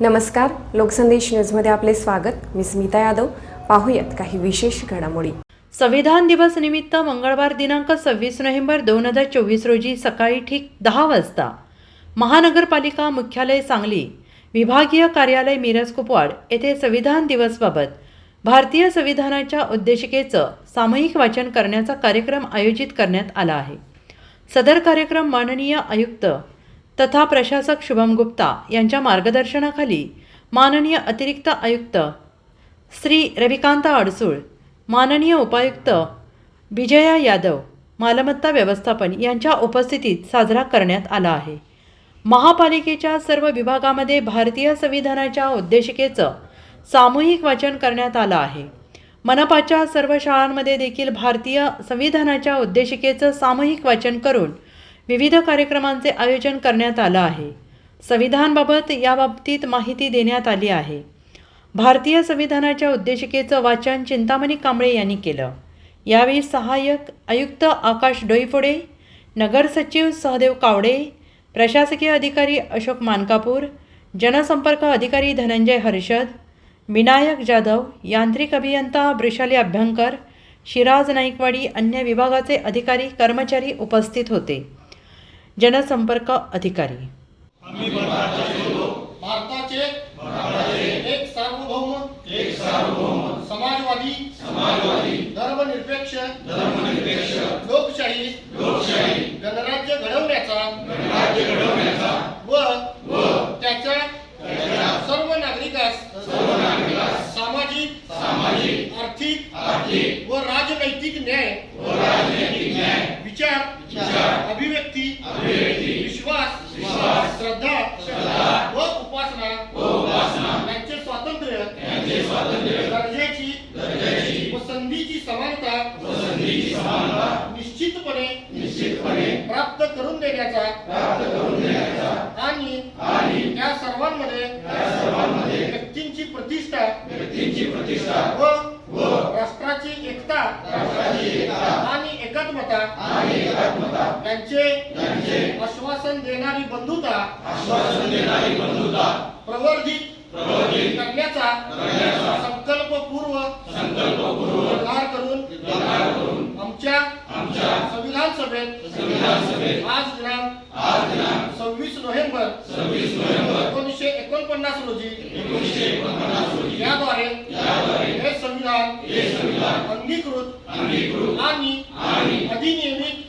नमस्कार लोकसंदेश न्यूजमध्ये आपले स्वागत. मी स्मिता यादव. पाहूयात काही विशेष घडामोडी. संविधान दिवस निमित्त मंगळवार दिनांक सव्वीस नोव्हेंबर दोन हजार चोवीस रोजी सकाळी ठीक दहा वाजता महानगरपालिका मुख्यालय सांगली विभागीय कार्यालय मिरज कुपवाड येथे संविधान दिवसबाबत भारतीय संविधानाच्या उद्देशिकेचं सामूहिक वाचन करण्याचा कार्यक्रम आयोजित करण्यात आला आहे. सदर कार्यक्रम माननीय आयुक्त तथा प्रशासक शुभम गुप्ता यांच्या मार्गदर्शनाखाली माननीय अतिरिक्त आयुक्त श्री रविकांत अडसूळ माननीय उपायुक्त विजया यादव मालमत्ता व्यवस्थापन यांच्या उपस्थितीत साजरा करण्यात आला आहे. महापालिकेच्या सर्व विभागामध्ये भारतीय संविधानाच्या उद्देशिकेचं सामूहिक वाचन करण्यात आलं आहे. मनपाच्या सर्व शाळांमध्ये देखील भारतीय संविधानाच्या उद्देशिकेचं सामूहिक वाचन करून विविध कार्यक्रमांचे आयोजन करण्यात आलं आहे. संविधानबाबत याबाबतीत माहिती देण्यात आली आहे. भारतीय संविधानाच्या उद्देशिकेचं वाचन चिंतामणी कांबळे यांनी केलं. यावेळी सहाय्यक आयुक्त आकाश डोईफोडे नगर सचिव सहदेव कावडे प्रशासकीय अधिकारी अशोक मानकापूर जनसंपर्क अधिकारी धनंजय हर्षद विनायक जाधव यांत्रिक अभियंता वृषाली अभ्यंकर शिराज नाईकवाडी अन्य विभागाचे अधिकारी कर्मचारी उपस्थित होते. जनसंपर्क अधिकारी. भारताचे एक सार्वभौम. एक सार्वभौम. समाजवादी. समाजवादी. धर्मनिरपेक्ष. धर्मनिरपेक्ष. लोकशाही. लोकशाही. गणराज्य घडवण्याचा. गणराज्य घडवण्याचा. व व त्याच्या सर्व नागरिकास. सर्व नागरिकास. सामाजिक. सामाजिक. आर्थिक. आर्थिक. व राजनैतिक न्याय. व राजनैतिक न्याय. विचार विचार. अभिव्यक्ती विश्वास श्रद्धा व उपासना व उपासना. यांचे स्वातंत्र्य दर्जाची व संधीची समानता व संधीची समानता. निश्चितपणे निश्चितपणे. प्राप्त करून देण्याचा प्राप्त करून देण्याचा. आणि आणि त्या सर्वांमध्ये व्यक्तींची प्रतिष्ठा व्यक्तींची प्रतिष्ठा. व व राष्ट्राची एकता राष्ट्राची एकता. आणि एकात्मता. आणि एकात्मता यांचे यांचे आश्वासन देणारी बंधुता आश्वासन देणारी बंधुता प्रवर्धित प्रवर्धित करण्याचा संकल्पपूर्व संकल्पपूर्व करून करून आमच्या आमच्या संविधान सभेत संविधान सभेत आज दिनांक आज दिनांक सव्वीस नोव्हेंबर सव्वीस नोव्हेंबर एकोणीसशे एकोणपन्नास रोजी एकोणीसशे एकोणपन्नास रोजी याद्वारे याद्वारे हे संविधान हे संविधान अंगीकृत अंगीकृत आणि आणि अधिनियमित